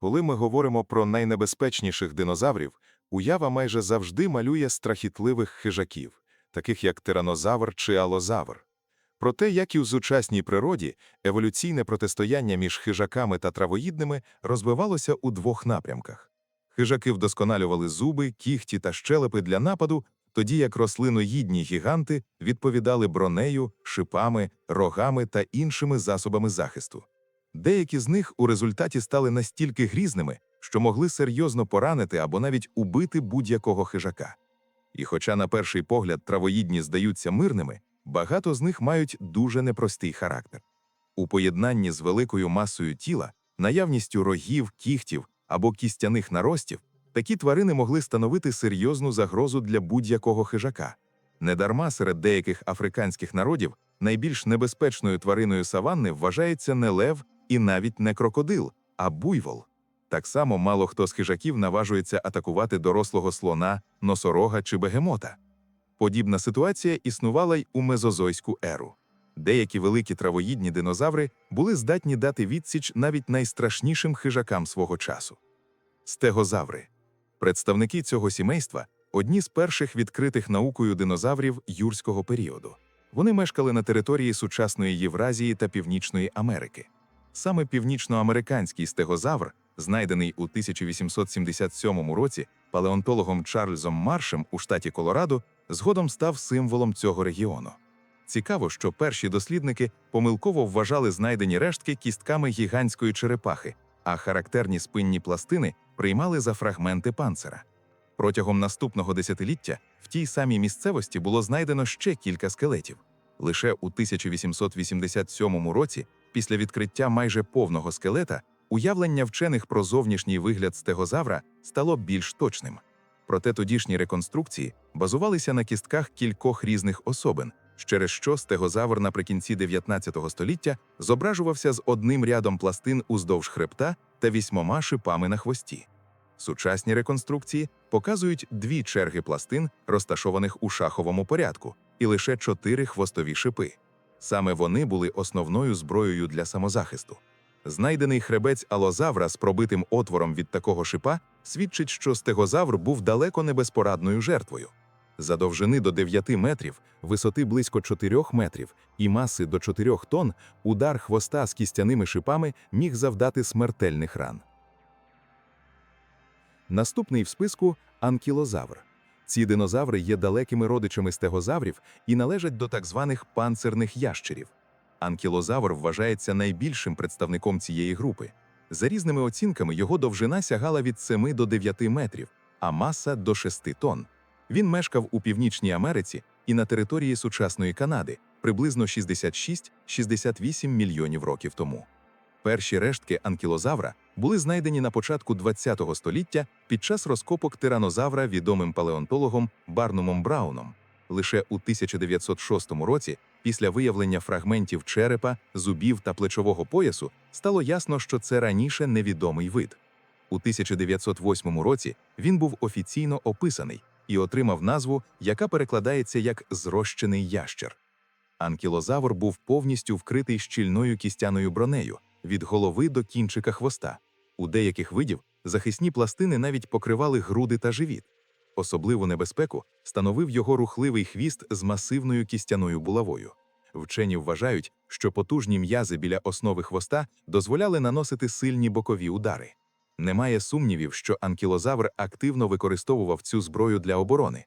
Коли ми говоримо про найнебезпечніших динозаврів, уява майже завжди малює страхітливих хижаків, таких як тиранозавр чи алозавр. Проте, як і в сучасній природі, еволюційне протистояння між хижаками та травоїдними розбивалося у двох напрямках. Хижаки вдосконалювали зуби, кіхті та щелепи для нападу, тоді як рослиноїдні гіганти відповідали бронею, шипами, рогами та іншими засобами захисту. Деякі з них у результаті стали настільки грізними, що могли серйозно поранити або навіть убити будь-якого хижака. І хоча на перший погляд травоїдні здаються мирними, багато з них мають дуже непростий характер. У поєднанні з великою масою тіла, наявністю рогів, кігтів або кістяних наростів, такі тварини могли становити серйозну загрозу для будь-якого хижака. Недарма серед деяких африканських народів найбільш небезпечною твариною саванни вважається не лев і навіть не крокодил, а буйвол. Так само мало хто з хижаків наважується атакувати дорослого слона, носорога чи бегемота. Подібна ситуація існувала й у мезозойську еру. Деякі великі травоїдні динозаври були здатні дати відсіч навіть найстрашнішим хижакам свого часу. Стегозаври. Представники цього сімейства одні з перших відкритих наукою динозаврів юрського періоду. Вони мешкали на території сучасної Євразії та Північної Америки. Саме північноамериканський стегозавр, знайдений у 1877 році палеонтологом Чарльзом Маршем у штаті Колорадо, згодом став символом цього регіону. Цікаво, що перші дослідники помилково вважали знайдені рештки кістками гігантської черепахи, а характерні спинні пластини приймали за фрагменти панцира. Протягом наступного десятиліття в тій самій місцевості було знайдено ще кілька скелетів. Лише у 1887 році, після відкриття майже повного скелета, уявлення вчених про зовнішній вигляд стегозавра стало більш точним. Проте тодішні реконструкції базувалися на кістках кількох різних особин, через що стегозавр наприкінці 19 століття зображувався з одним рядом пластин уздовж хребта та вісьмома шипами на хвості. Сучасні реконструкції показують дві черги пластин, розташованих у шаховому порядку, і лише чотири хвостові шипи. Саме вони були основною зброєю для самозахисту. Знайдений хребець алозавра з пробитим отвором від такого шипа свідчить, що стегозавр був далеко не безпорадною жертвою. За довжини до 9 метрів, висоти близько 4 метрів і маси до 4 тонн, удар хвоста з кістяними шипами міг завдати смертельних ран. Наступний в списку анкілозавр. Ці динозаври є далекими родичами стегозаврів і належать до так званих панцирних ящерів. Анкілозавр вважається найбільшим представником цієї групи. За різними оцінками, його довжина сягала від 7 до 9 метрів, а маса до 6 тонн. Він мешкав у Північній Америці і на території сучасної Канади приблизно 66-68 мільйонів років тому. Перші рештки анкілозавра були знайдені на початку ХХ століття під час розкопок тиранозавра відомим палеонтологом Барнумом Брауном. Лише у 1906 році, після виявлення фрагментів черепа, зубів та плечового поясу, стало ясно, що це раніше невідомий вид. У 1908 році він був офіційно описаний і отримав назву, яка перекладається як зрощений ящер. Анкілозавр був повністю вкритий щільною кістяною бронею від голови до кінчика хвоста. У деяких видів захисні пластини навіть покривали груди та живіт. Особливу небезпеку становив його рухливий хвіст з масивною кістяною булавою. Вчені вважають, що потужні м'язи біля основи хвоста дозволяли наносити сильні бокові удари. Немає сумнівів, що анкілозавр активно використовував цю зброю для оборони.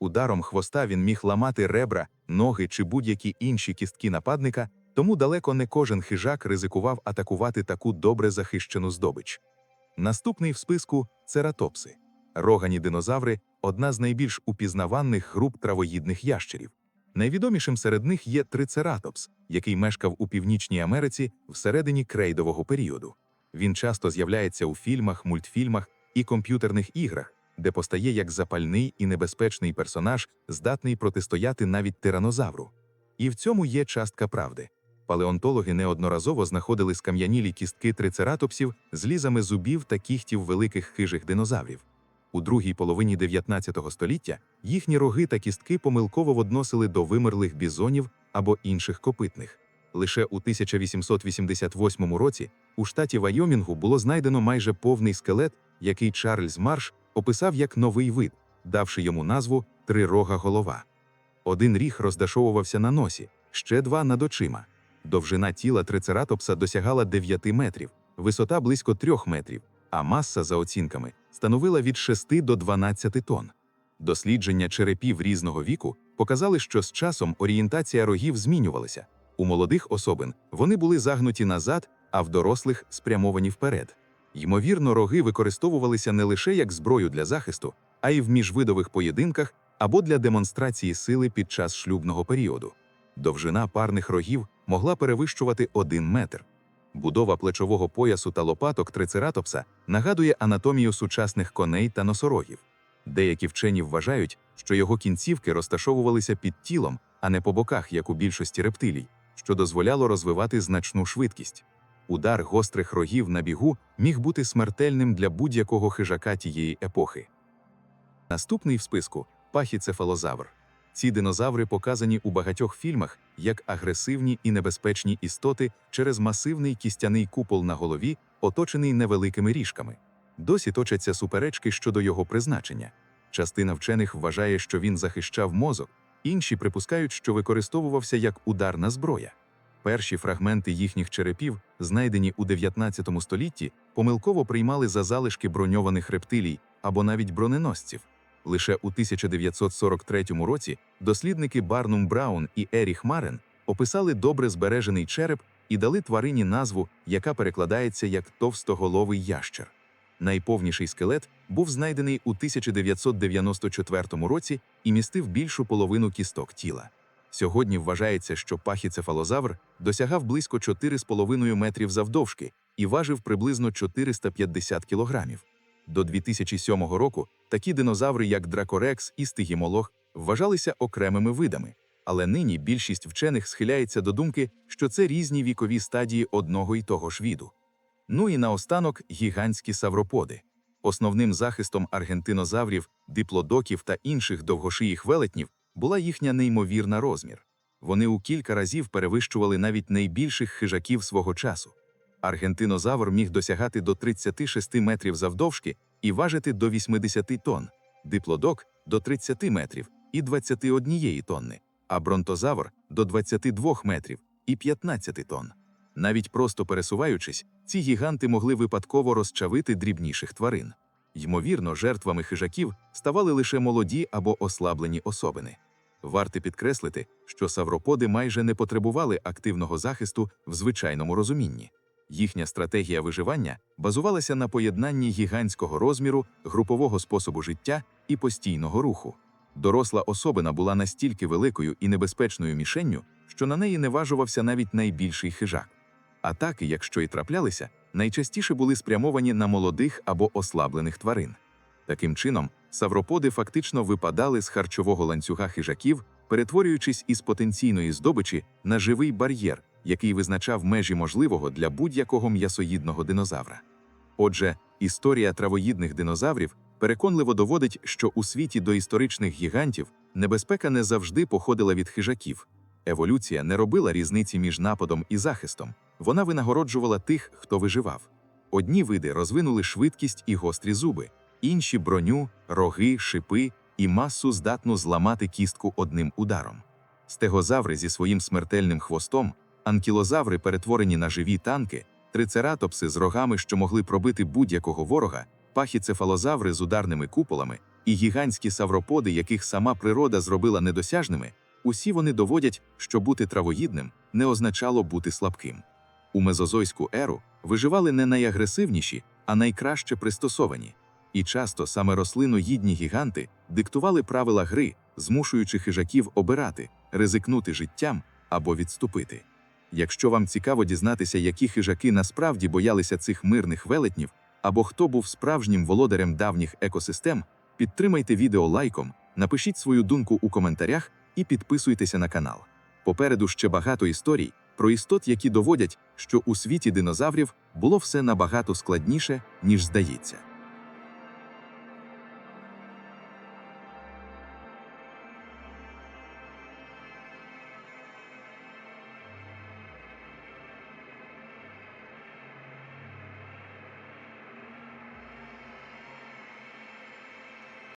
Ударом хвоста він міг ламати ребра, ноги чи будь-які інші кістки нападника, тому далеко не кожен хижак ризикував атакувати таку добре захищену здобич. Наступний в списку цератопси. Рогані динозаври одна з найбільш упізнаваних груп травоїдних ящерів. Найвідомішим серед них є трицератопс, який мешкав у Північній Америці всередині крейдового періоду. Він часто з'являється у фільмах, мультфільмах і комп'ютерних іграх, де постає як запальний і небезпечний персонаж, здатний протистояти навіть тиранозавру. І в цьому є частка правди. Палеонтологи неодноразово знаходили скам'янілі кістки трицератопсів з лізами зубів та кігтів великих хижих динозаврів. У другій половині 19 століття їхні роги та кістки помилково відносили до вимерлих бізонів або інших копитних. Лише у 1888 році у штаті Вайомінгу було знайдено майже повний скелет, який Чарльз Марш описав як новий вид, давши йому назву трирога голова. Один ріг роздашовувався на носі, ще два над очима. Довжина тіла трицератопса досягала 9 метрів, висота близько 3 метрів, а маса, за оцінками, становила від 6 до 12 тонн. Дослідження черепів різного віку показали, що з часом орієнтація рогів змінювалася. У молодих особин вони були загнуті назад, а в дорослих спрямовані вперед. Ймовірно, роги використовувалися не лише як зброю для захисту, а й в міжвидових поєдинках або для демонстрації сили під час шлюбного періоду. Довжина парних рогів могла перевищувати один метр. Будова плечового поясу та лопаток трицератопса нагадує анатомію сучасних коней та носорогів. Деякі вчені вважають, що його кінцівки розташовувалися під тілом, а не по боках, як у більшості рептилій, що дозволяло розвивати значну швидкість. Удар гострих рогів на бігу міг бути смертельним для будь-якого хижака тієї епохи. Наступний в списку пахіцефалозавр. Ці динозаври показані у багатьох фільмах як агресивні і небезпечні істоти через масивний кістяний купол на голові, оточений невеликими ріжками. Досі точаться суперечки щодо його призначення. Частина вчених вважає, що він захищав мозок, інші припускають, що використовувався як ударна зброя. Перші фрагменти їхніх черепів, знайдені у 19 столітті, помилково приймали за залишки броньованих рептилій або навіть броненосців. Лише у 1943 році дослідники Барнум Браун і Еріх Марен описали добре збережений череп і дали тварині назву, яка перекладається як товстоголовий ящер. Найповніший скелет був знайдений у 1994 році і містив більшу половину кісток тіла. Сьогодні вважається, що пахіцефалозавр досягав близько 4,5 метрів завдовжки і важив приблизно 450 кілограмів. До 2007 року такі динозаври, як дракорекс і стигімолог, вважалися окремими видами, але нині більшість вчених схиляється до думки, що це різні вікові стадії одного й того ж віду. Ну і наостанок гігантські савроподи. Основним захистом аргентинозаврів, диплодоків та інших довгошиїх велетнів була їхня неймовірна розмір. Вони у кілька разів перевищували навіть найбільших хижаків свого часу. Аргентинозавр міг досягати до 36 метрів завдовжки і важити до 80 тонн, диплодок до 30 метрів і 21 тонни, а бронтозавр до 22 метрів і 15 тонн. Навіть просто пересуваючись, ці гіганти могли випадково розчавити дрібніших тварин. Ймовірно, жертвами хижаків ставали лише молоді або ослаблені особини. Варто підкреслити, що савроподи майже не потребували активного захисту в звичайному розумінні. Їхня стратегія виживання базувалася на поєднанні гігантського розміру, групового способу життя і постійного руху. Доросла особина була настільки великою і небезпечною мішенню, що на неї не важувався навіть найбільший хижак. Атаки, якщо й траплялися, найчастіше були спрямовані на молодих або ослаблених тварин. Таким чином, савроподи фактично випадали з харчового ланцюга хижаків, перетворюючись із потенційної здобичі на живий бар'єр, який визначав межі можливого для будь-якого м'ясоїдного динозавра. Отже, історія травоїдних динозаврів переконливо доводить, що у світі доісторичних гігантів небезпека не завжди походила від хижаків. Еволюція не робила різниці між нападом і захистом, вона винагороджувала тих, хто виживав. Одні види розвинули швидкість і гострі зуби, інші броню, роги, шипи і масу здатну зламати кістку одним ударом. Стегозаври зі своїм смертельним хвостом, анкілозаври, перетворені на живі танки, трицератопси з рогами, що могли пробити будь-якого ворога, пахіцефалозаври з ударними куполами і гігантські савроподи, яких сама природа зробила недосяжними, усі вони доводять, що бути травоїдним не означало бути слабким. У мезозойську еру виживали не найагресивніші, а найкраще пристосовані. І часто саме рослиноїдні гіганти диктували правила гри, змушуючи хижаків обирати, ризикнути життям або відступити. Якщо вам цікаво дізнатися, які хижаки насправді боялися цих мирних велетнів, або хто був справжнім володарем давніх екосистем, підтримайте відео лайком, напишіть свою думку у коментарях і підписуйтеся на канал. Попереду ще багато історій про істот, які доводять, що у світі динозаврів було все набагато складніше, ніж здається.